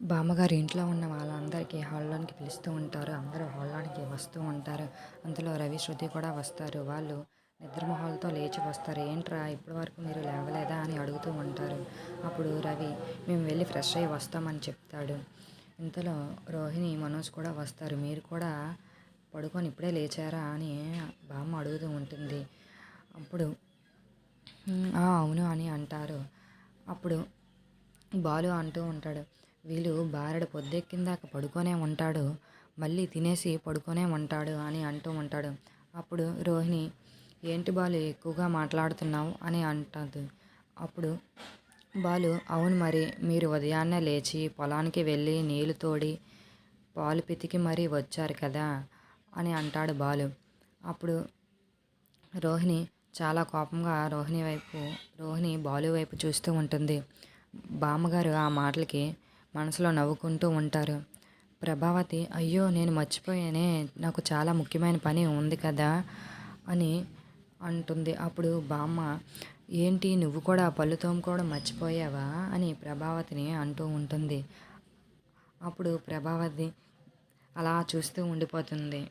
బామ్మగారు ఇంట్లో ఉన్న వాళ్ళందరికీ హాల్లోనికి పిలుస్తూ ఉంటారు. అందరూ హాల్లోనికి వస్తూ ఉంటారు. అందులో రవి శృతి కూడా వస్తారు. వాళ్ళు నిద్రమొహాలతో లేచి వస్తారు. ఏంట్రా ఇప్పటి వరకు మీరు లేవలేదా? అని అడుగుతూ ఉంటారు. అప్పుడు రవి మేము వెళ్ళి ఫ్రెష్ అయ్యి వస్తామని చెప్తాడు. ఇంతలో రోహిణి మనోజ్ కూడా వస్తారు. మీరు కూడా పడుకొని ఇప్పుడే లేచారా? అని బామ్మ అడుగుతూ ఉంటుంది. అప్పుడు అవును అని అంటారు. అప్పుడు బాలు అంటూ ఉంటాడు. వీళ్ళు బారెడు పొద్దెక్కిందాక పడుకొనే ఉంటాడు. మళ్ళీ తినేసి పడుకొనే ఉంటాడు అని అంటూ ఉంటాడు. అప్పుడు రోహిణి ఏంటి బాలు ఎక్కువగా మాట్లాడుతున్నావు? అని అంటుంది. అప్పుడు బాలు అవును మరి మీరు ఉదయాన్నే లేచి పొలానికి వెళ్ళి నీళ్ళు తోడి పాలు పితికి మరీ వచ్చారు కదా? అని అంటాడు బాలు. అప్పుడు రోహిణి చాలా కోపంగా రోహిణి వైపు రోహిణి బాలు వైపు చూస్తూ ఉంటుంది. బామ్మగారు ఆ మాటలకి మనసులో నవ్వుకుంటూ ఉంటారు. ప్రభావతి అయ్యో నేను మర్చిపోయానే నాకు చాలా ముఖ్యమైన పని ఉంది కదా అని అంటుంది. అప్పుడు బామ్మ ఏంటి నువ్వు కూడా పళ్ళు తోముకోవడం మర్చిపోయావా? అని ప్రభావతిని అంటూ ఉంటుంది. అప్పుడు ప్రభావతి అలా చూస్తూ ఉండిపోతుంది.